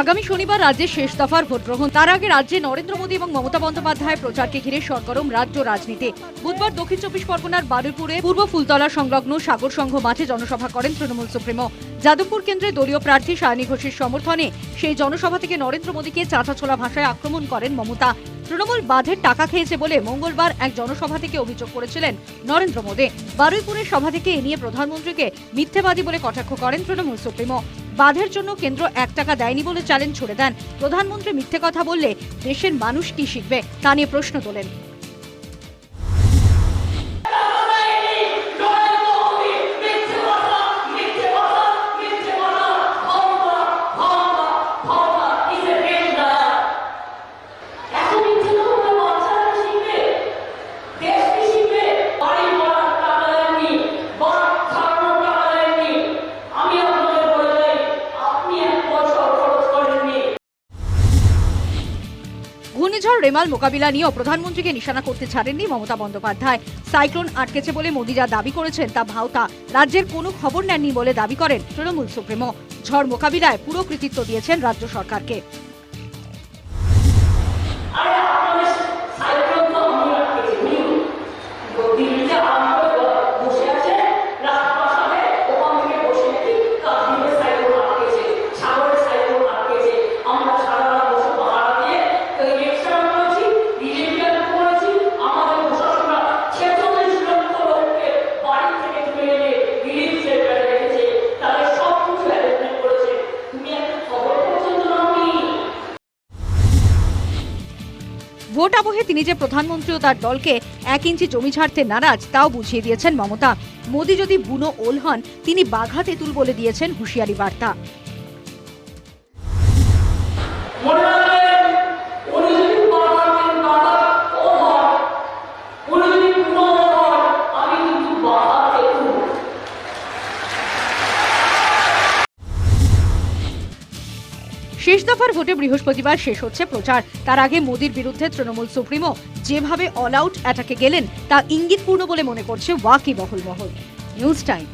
আগামী শনিবার রাজ্যে শেষ দফার ভোট গ্রহণ। তার আগে রাজ্যে নরেন্দ্র মোদী এবং মমতা বন্দ্যোপাধ্যায় প্রচারকে ঘিরে সরগরম রাজ্য রাজনীতি। বুধবার দক্ষিণ চব্বিশ পরগনার বারুইপুরে পূর্ব ফুলতলা সংলগ্ন সাগর সংঘ মাঠে জনসভা করেন তৃণমূল সুপ্রিমো। যাদবপুর কেন্দ্রে দলীয় প্রার্থী সায়নী ঘোষের সমর্থনে সেই জনসভা থেকে নরেন্দ্র মোদীকে চাঁচাছোলা ভাষায় আক্রমণ করেন মমতা। তৃণমূল বাঁধের টাকা খেয়েছে বলে মঙ্গলবার এক জনসভা থেকে অভিযোগ করেছিলেন নরেন্দ্র মোদী। বারুইপুরের সভা থেকে এ নিয়ে প্রধানমন্ত্রীকে মিথ্যেবাদী বলে কটাক্ষ করেন তৃণমূল সুপ্রিমো। বাঁধের জন্য কেন্দ্র এক টাকা দেয়নি বলে চ্যালেঞ্জ ছুড়ে দেন। প্রধানমন্ত্রী মিথ্যে কথা বললে দেশের মানুষ কি শিখবে? তা নিয়ে প্রশ্ন তোলেন। ঘূর্ণিঝড় রেমাল মোকাবিলা নিয়েও প্রধানমন্ত্রীকে নিশানা করতে ছাড়েননি মমতা বন্দ্যোপাধ্যায়। সাইক্লোন আটকেছে বলে মোদী যা দাবি করেছেন, তা ভাওতা। রাজ্যের কোনো খবর নেননি বলে দাবি করেন তৃণমূল সুপ্রিমো। ঝড় মোকাবিলায় পুরো কৃতিত্ব দিয়েছেন রাজ্য সরকারকে। ভোট আবহে তিনি যে প্রধানমন্ত্রী ও তার দলকে এক ইঞ্চি জমি ছাড়তে নারাজ, তাও বুঝিয়ে দিয়েছেন মমতা। মোদী যদি বুনো ওল হন, তিনি বাঘা তেঁতুল বলে দিয়েছেন হুঁশিয়ারি বার্তা। শেষ দফার ভোটে বৃহস্পতিবার শেষ হচ্ছে প্রচার। তার আগে মোদীর বিরুদ্ধে তৃণমূল সুপ্রিমো যেভাবে অল আউট অ্যাটাকে গেলেন, তা ইঙ্গিতপূর্ণ বলে মনে করছে ওয়াকি বহল মহল নিউজ টাইম।